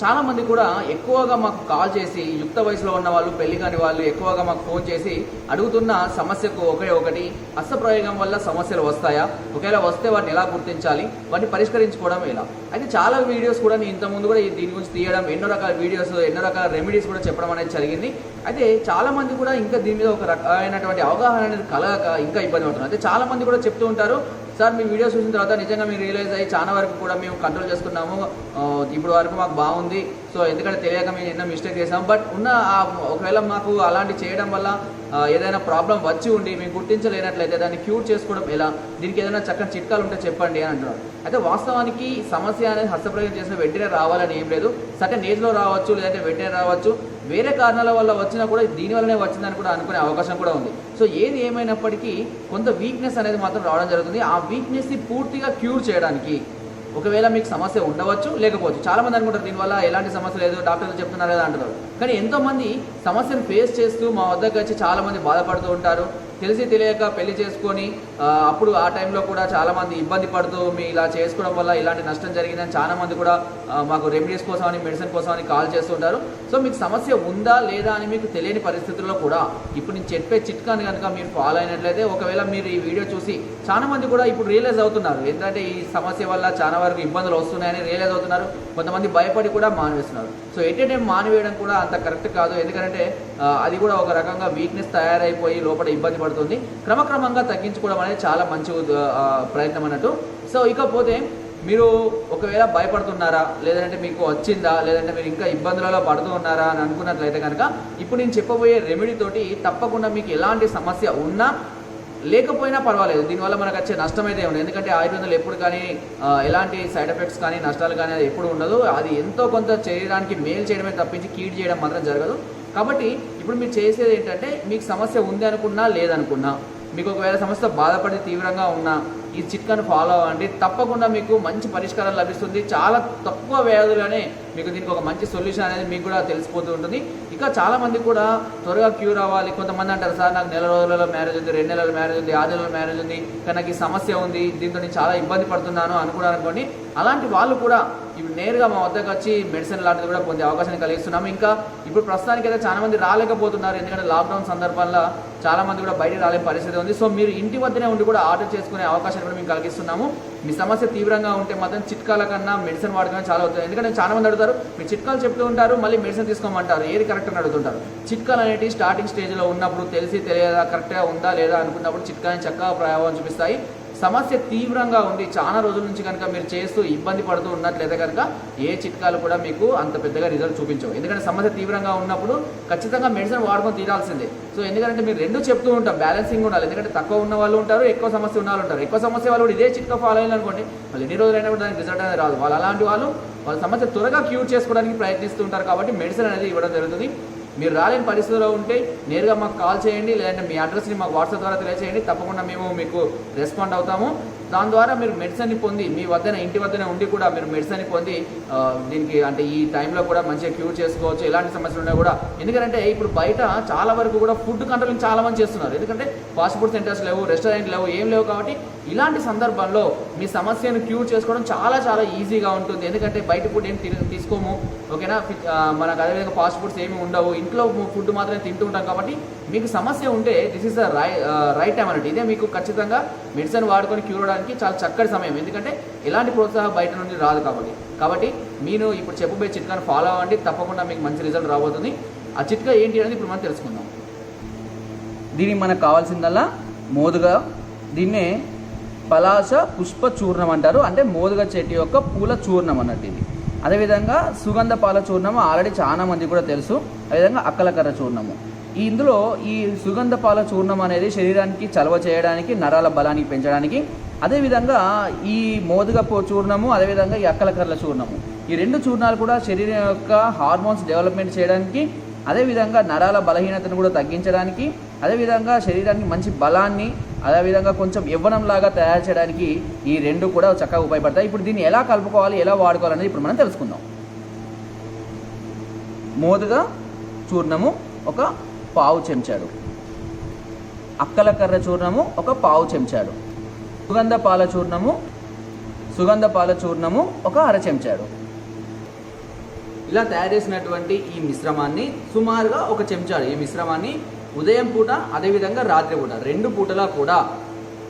చాలామంది కూడా ఎక్కువగా మాకు కాల్ చేసి యుక్త వయసులో ఉన్న వాళ్ళు పెళ్ళి కాని వాళ్ళు ఎక్కువగా మాకు ఫోన్ చేసి అడుగుతున్న సమస్యకు ఒకే ఒకటి హస్తప్రయోగం వల్ల సమస్యలు వస్తాయా? ఒకవేళ వస్తే వాటిని ఎలా గుర్తించాలి? వాటిని పరిష్కరించుకోవడం ఎలా? అయితే చాలా వీడియోస్ కూడా నేను ఇంతకుముందు కూడా ఈ దీని గురించి తీయడం ఎన్నో రకాల వీడియోస్ ఎన్నో రకాల రెమెడీస్ కూడా చెప్పడం అనేది జరిగింది. అయితే చాలామంది కూడా ఇంకా దీని మీద ఒక రకమైనటువంటి అవగాహన అనేది కలగక ఇంకా ఇబ్బంది పడుతున్నారు. అయితే చాలామంది కూడా చెప్తూ ఉంటారు సార్ మీ వీడియో చూసిన తర్వాత నిజంగా మీరు రియలైజ్ అయ్యి చాలా వరకు కూడా మేము కంట్రోల్ చేసుకున్నాము. ఇప్పుడు వరకు మాకు బాగుంది. సో ఎందుకంటే తెలియక మేము ఎన్నో మిస్టేక్ చేసాం బట్ ఉన్న ఒకవేళ మాకు అలాంటి చేయడం వల్ల ఏదైనా ప్రాబ్లం వచ్చి ఉండి మేము గుర్తించలేనట్లయితే దాన్ని క్యూర్ చేసుకోవడం ఎలా? దీనికి ఏదైనా చక్కని చిట్కాలు ఉంటే చెప్పండి అని అంటున్నారు. అయితే వాస్తవానికి సమస్య అనేది హస్తప్రయోగం చేసిన వెంటనే రావాలని ఏం లేదు. సర్టన్ ఏజ్లో రావచ్చు లేదంటే వెంటనే రావచ్చు. వేరే కారణాల వల్ల వచ్చినా కూడా దీని వల్లనే వచ్చిందని కూడా అనుకునే అవకాశం కూడా ఉంది. సో ఏది ఏమైనప్పటికీ కొంత వీక్నెస్ అనేది మాత్రం రావడం జరుగుతుంది. ఆ వీక్నెస్ని పూర్తిగా క్యూర్ చేయడానికి ఒకవేళ మీకు సమస్య ఉండవచ్చు లేకపోవచ్చు. చాలామంది అనుకుంటారు దీనివల్ల ఎలాంటి సమస్య లేదు డాక్టర్లు చెప్తున్నారు కదా అంటున్నారు కానీ ఎంతోమంది సమస్యను ఫేస్ చేస్తూ మా వద్దకు వచ్చి చాలామంది బాధపడుతూ ఉంటారు. తెలిసి తెలియక పెళ్ళి చేసుకొని అప్పుడు ఆ టైంలో కూడా చాలా మంది ఇబ్బంది పడుతూ మీ ఇలా చేసుకోవడం వల్ల ఇలాంటి నష్టం జరిగిందని చాలా మంది కూడా మాకు రెమెడీస్ కోసం అని మెడిసిన్ కోసం అని కాల్ చేస్తుంటారు. సో మీకు సమస్య ఉందా లేదా అని మీకు తెలియని పరిస్థితుల్లో కూడా ఇప్పుడు నేను చెప్పే చిట్కాని కనుక మీరు ఫాలో అయినట్లయితే ఒకవేళ మీరు ఈ వీడియో చూసి చాలా మంది కూడా ఇప్పుడు రియలైజ్ అవుతున్నారు. ఏంటంటే ఈ సమస్య వల్ల చాలా వరకు ఇబ్బందులు వస్తున్నాయని రియలైజ్ అవుతున్నారు. కొంతమంది భయపడి కూడా మానివేస్తున్నారు సో ఎట్ టైం మానివేయడం కూడా అంత కరెక్ట్ కాదు. ఎందుకంటే అది కూడా ఒక రకంగా వీక్నెస్ తయారైపోయి లోపల ఇబ్బంది పడుతుంది. క్రమక్రమంగా తగ్గించుకోవడం అనేది చాలా మంచి ప్రయత్నం అన్నట్టు. సో ఇకపోతే మీరు ఒకవేళ భయపడుతున్నారా లేదంటే మీకు వచ్చిందా లేదంటే మీరు ఇంకా ఇబ్బందులలో పడుతూ ఉన్నారా అని అనుకున్నట్లయితే కనుక ఇప్పుడు నేను చెప్పబోయే రెమెడీ తోటి తప్పకుండా మీకు ఎలాంటి సమస్య ఉన్నా లేకపోయినా పర్వాలేదు. దీనివల్ల మనకు వచ్చే నష్టం అయితే ఉంది ఎందుకంటే ఆయుర్వేదంలో ఎప్పుడు కానీ ఎలాంటి సైడ్ ఎఫెక్ట్స్ కానీ నష్టాలు కానీ అది ఎప్పుడు ఉండదు. అది ఎంతో కొంత శరీరానికి మేలు చేయడమే తప్పించి కీడ్ చేయడం మాత్రం జరగదు. కాబట్టి ఇప్పుడు మీరు చేసేది ఏంటంటే మీకు సమస్య ఉంది అనుకున్నా లేదనుకున్నా మీకు ఒకవేళ సమస్య బాధపడి తీవ్రంగా ఉన్నా ఈ చిట్కాను ఫాలో అవ్వండి. తప్పకుండా మీకు మంచి పరిష్కారం లభిస్తుంది. చాలా తక్కువ వ్యయాదులోనే మీకు దీనికి ఒక మంచి సొల్యూషన్ అనేది మీకు కూడా తెలిసిపోతూ ఉంటుంది. ఇంకా చాలామంది కూడా త్వరగా క్యూర్ అవ్వాలి. కొంతమంది అంటారు సార్ నాకు నెల రోజులలో మ్యారేజ్ ఉంది రెండు నెలల మ్యారేజ్ ఉంది ఆరు నెలల మ్యారేజ్ ఉంది కానీ నాకు ఈ సమస్య ఉంది దీంతో నేను చాలా ఇబ్బంది పడుతున్నాను అనుకున్నాను అనుకోండి. అలాంటి వాళ్ళు కూడా ఇప్పుడు నేరుగా మా వద్దకు వచ్చి మెడిసిన్ లాంటిది కూడా పొందే అవకాశాన్ని కలిగిస్తున్నాము ఇంకా ఇప్పుడు ప్రస్తుతానికి అయితే చాలా మంది రాలేకపోతున్నారు. ఎందుకంటే లాక్డౌన్ సందర్భంలో చాలా మంది కూడా బయట రాలే పరిస్థితి ఉంది. సో మీరు ఇంటి వద్దనే ఉండి కూడా ఆర్డర్ చేసుకునే అవకాశం అవకాశాన్ని కూడా మేము కలిగిస్తున్నాము. మీ సమస్య తీవ్రంగా ఉంటే మాత్రం చిట్కాల కన్నా మెడిసిన్ వాడకమే చాలా అవుతుంది ఎందుకంటే చాలా మంది అడుగుతారు మీరు చిట్కాలు చెప్తూ ఉంటారు మళ్ళీ మెడిసిన్ తీసుకోమంటారు. ఏది కరెక్ట్ అని అడుగుతుంటారు? చిట్కాలు అనేవి స్టార్టింగ్ స్టేజ్లో ఉన్నప్పుడు తెలిసి తెలియదా కరెక్ట్గా ఉందా లేదా అనుకున్నప్పుడు చిట్కాని చక్కగా ప్రభావం చూపిస్తాయి. సమస్య తీవ్రంగా ఉంది. చాలా రోజుల నుంచి కనుక మీరు చేస్తూ ఇబ్బంది పడుతూ ఉన్నట్లయితే కనుక ఏ చిట్కాలు కూడా మీకు అంత పెద్దగా రిజల్ట్ చూపించవు. ఎందుకంటే సమస్య తీవ్రంగా ఉన్నప్పుడు ఖచ్చితంగా మెడిసిన్ వాడుకొని తీరాల్సిందే. సో ఎందుకంటే మీరు రెండు చెప్తూ ఉంటాం. బ్యాలెన్సింగ్ ఉండాలి. ఎందుకంటే తక్కువ ఉన్న వాళ్ళు ఉంటారు ఎక్కువ సమస్య ఉన్న వాళ్ళు ఉంటారు. ఎక్కువ సమస్య వాళ్ళు కూడా ఇదే చిట్కా ఫాలో అయ్యారు అనుకోండి వాళ్ళు ఎన్ని రోజులైనా కూడా దానికి రిజల్ట్ అనేది రాదు. వాళ్ళు అలాంటి వాళ్ళు వాళ్ళ సమస్య త్వరగా క్యూర్ చేసుకోవడానికి ప్రయత్నిస్తూ ఉంటారు కాబట్టి మెడిసిన్ అనేది ఇవ్వడం జరుగుతుంది. మీరు రాలేని పరిస్థితిలో ఉంటే నేరుగా మాకు కాల్ చేయండి లేదంటే మీ అడ్రస్ని మాకు వాట్సాప్ ద్వారా తెలియజేయండి తప్పకుండా మేము మీకు రెస్పాండ్ అవుతాము. దాని ద్వారా మీరు మెడిసిన్ని పొంది మీ వద్దన ఇంటి వద్దనే ఉండి కూడా మీరు మెడిసిన్ని పొంది దీనికి అంటే ఈ టైంలో కూడా మంచిగా క్యూర్ చేసుకోవచ్చు ఎలాంటి సమస్యలు ఉన్నా కూడా. ఎందుకంటే ఇప్పుడు బయట చాలా వరకు కూడా ఫుడ్ కంట్రోలింగ్ చాలా మంది చేస్తున్నారు. ఎందుకంటే ఫాస్ట్ ఫుడ్ సెంటర్స్ లేవు రెస్టారెంట్ లేవు ఏం లేవు కాబట్టి ఇలాంటి సందర్భంలో మీ సమస్యను క్యూర్ చేసుకోవడం చాలా చాలా ఈజీగా ఉంటుంది. ఎందుకంటే బయట ఫుడ్ ఏం తీసుకోము. ఓకేనా? మనకు అదేవిధంగా ఫాస్ట్ ఫుడ్స్ ఏమి ఉండవు. ఇంట్లో ఫుడ్ మాత్రమే తింటూ ఉంటాం కాబట్టి మీకు సమస్య ఉంటే this is the ri right time అన్నట్టు ఇదే మీకు ఖచ్చితంగా మెడిసిన్ వాడుకొని క్యూర్ అవడానికి చాలా చక్కటి సమయం. ఎందుకంటే ఎలాంటి ప్రోత్సాహం బయట నుండి రాదు కాబట్టి. కాబట్టి మీరు ఇప్పుడు చెప్పబోయే చిట్కాను ఫాలో అవ్వండి. తప్పకుండా మీకు మంచి రిజల్ట్ రాబోతుంది. ఆ చిట్కా ఏంటి అనేది ఇప్పుడు మనం తెలుసుకుందాం. దీనికి మనకు కావాల్సిందల్లా మోదుగా దీన్నే పలాస పుష్ప చూర్ణం అంటారు. అంటే మోదుగ చెట్టు యొక్క పూల చూర్ణం అన్నట్టు ఇది. అదేవిధంగా సుగంధ పాల చూర్ణము ఆల్రెడీ చాలా మంది కూడా తెలుసు. అదేవిధంగా అక్కలకర్ర చూర్ణము. ఇందులో ఈ సుగంధ పాల చూర్ణం అనేది శరీరానికి చలవ చేయడానికి నరాల బలాన్ని పెంచడానికి అదేవిధంగా ఈ మోదుగ చూర్ణము అదేవిధంగా ఈ అక్కలకర్ల చూర్ణము. ఈ రెండు చూర్ణాలు కూడా శరీరం యొక్క హార్మోన్స్ డెవలప్మెంట్ చేయడానికి అదేవిధంగా నరాల బలహీనతను కూడా తగ్గించడానికి అదేవిధంగా శరీరానికి మంచి బలాన్ని అదేవిధంగా కొంచెం యవ్వనంలాగా తయారు చేయడానికి ఈ రెండు కూడా చక్కగా ఉపయోగపడతాయి. ఇప్పుడు దీన్ని ఎలా కలుపుకోవాలి ఎలా వాడుకోవాలనేది ఇప్పుడు మనం తెలుసుకుందాం. మోదుగా చూర్ణము ఒక పావు చెంచాడు అక్కల కర్ర చూర్ణము ఒక పావు చెంచాడు సుగంధ పాల చూర్ణము సుగంధ పాల చూర్ణము ఒక అర చెంచాడు ఇలా తయారు చేసినటువంటి ఈ మిశ్రమాన్ని సుమారుగా ఒక చెంచాడు ఈ మిశ్రమాన్ని ఉదయం పూట అదేవిధంగా రాత్రి పూట రెండు పూటలా కూడా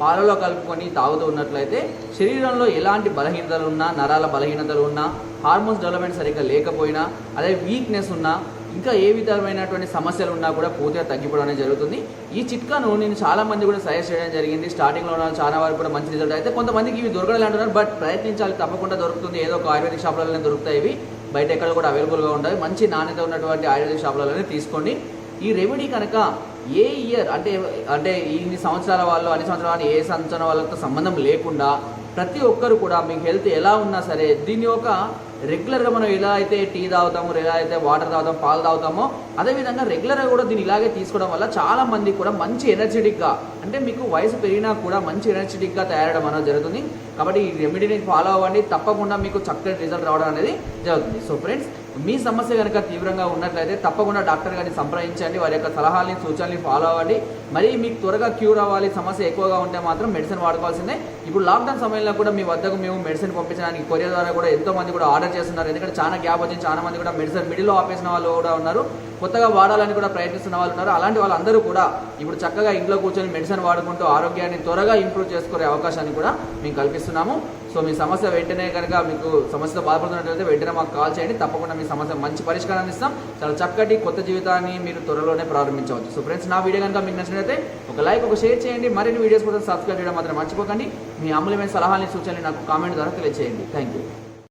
పాలలో కలుపుకొని తాగుతూ ఉన్నట్లయితే శరీరంలో ఎలాంటి బలహీనతలు ఉన్నా నరాల బలహీనతలు ఉన్నా హార్మోన్స్ డెవలప్మెంట్ సరిగ్గా లేకపోయినా అదే వీక్నెస్ ఉన్నా ఇంకా ఏ విధమైనటువంటి సమస్యలు ఉన్నా కూడా పూర్తిగా తగ్గిపోవడం అనేది జరుగుతుంది. ఈ చిట్కాను నేను చాలా మంది కూడా సజెస్ట్ చేయడం జరిగింది. స్టార్టింగ్లో ఉన్న చాలా వరకు కూడా మంచి రిజల్ట్ అయితే కొంతమందికి ఇవి దొరకడం అంటున్నారు. బట్ ప్రయత్నించాలి తప్పకుండా దొరుకుతుంది. ఏదో ఒక ఆయుర్వేదిక్ షాపులలోనే దొరుకుతాయి ఇవి. బయట ఎక్కడ కూడా అవైలబుల్గా ఉంటాయి మంచి నాణ్యత ఉన్నటువంటి ఆయుర్వేదిక్ షాపులలోనే తీసుకోండి. ఈ రెమెడీ కనుక ఏ ఇయర్ అంటే అంటే ఇన్ని సంవత్సరాల వాళ్ళు అన్ని సంవత్సరాలు ఏ సంవత్సరం వాళ్ళతో సంబంధం లేకుండా ప్రతి ఒక్కరు కూడా మీకు హెల్త్ ఎలా ఉన్నా సరే దీన్ని ఒక రెగ్యులర్గా మనం ఎలా అయితే టీ తాగుతామో ఎలా అయితే వాటర్ తాగుతాం పాలు తాగుతామో అదేవిధంగా రెగ్యులర్గా కూడా దీన్ని ఇలాగే తీసుకోవడం వల్ల చాలా మంది కూడా మంచి ఎనర్జెటిక్గా అంటే మీకు వయసు పెరిగినా కూడా మంచి ఎనర్జెటిక్గా తయారవడం అనేది జరుగుతుంది. కాబట్టి ఈ రెమెడీని ఫాలో అవ్వండి. తప్పకుండా మీకు చక్కటి రిజల్ట్ రావడం అనేది జరుగుతుంది. సో ఫ్రెండ్స్ మీ సమస్య కనుక తీవ్రంగా ఉన్నట్లయితే తప్పకుండా డాక్టర్ గారిని సంప్రదించండి వారి యొక్క సలహాలని సూచనల్ని ఫాలో అవ్వండి. మరి మీకు త్వరగా క్యూర్ అవ్వాలి సమస్య ఎక్కువగా ఉంటే మాత్రం మెడిసిన్ వాడుకోవాల్సిందే. ఇప్పుడు లాక్డౌన్ సమయంలో కూడా మీ వద్దకు మేము మెడిసిన్ పంపించడానికి కొరియర్ ద్వారా కూడా ఎంతో మంది కూడా ఆర్డర్ చేస్తున్నారు. ఎందుకంటే చాలా గ్యాప్ వచ్చింది చాలా మంది కూడా మెడిసిన్ మిడిల్లో ఆపేసిన వాళ్ళు కూడా ఉన్నారు. కొత్తగా వాడాలని కూడా ప్రయత్నిస్తున్న వాళ్ళు ఉన్నారు. అలాంటి వాళ్ళందరూ కూడా ఇప్పుడు చక్కగా ఇంట్లో కూర్చొని మెడిసిన్ వాడుకుంటూ ఆరోగ్యాన్ని త్వరగా ఇంప్రూవ్ చేసుకునే అవకాశాన్ని కూడా మేము కల్పిస్తున్నాము. సో మీ సమస్య వెంటనే కనుక మీకు సమస్యతో బాధపడుతున్నట్లయితే వెంటనే మాకు కాల్ చేయండి. తప్పకుండా మీ సమస్య మంచి పరిష్కారాన్ని ఇస్తాం. చాలా చక్కటి కొత్త జీవితాన్ని మీరు త్వరలోనే ప్రారంభించవచ్చు. సో ఫ్రెండ్స్ నా వీడియో కనుక మీకు నచ్చినట్లయితే ఒక లైక్ ఒక షేర్ చేయండి. మరిన్ని వీడియోస్ కోసం సబ్స్క్రైబ్ చేయడం మాత్రం మర్చిపోకండి. మీ అమూల్యమైన సలహాలని సూచనలు నాకు కామెంట్ ద్వారా తెలియజేయండి. Thank you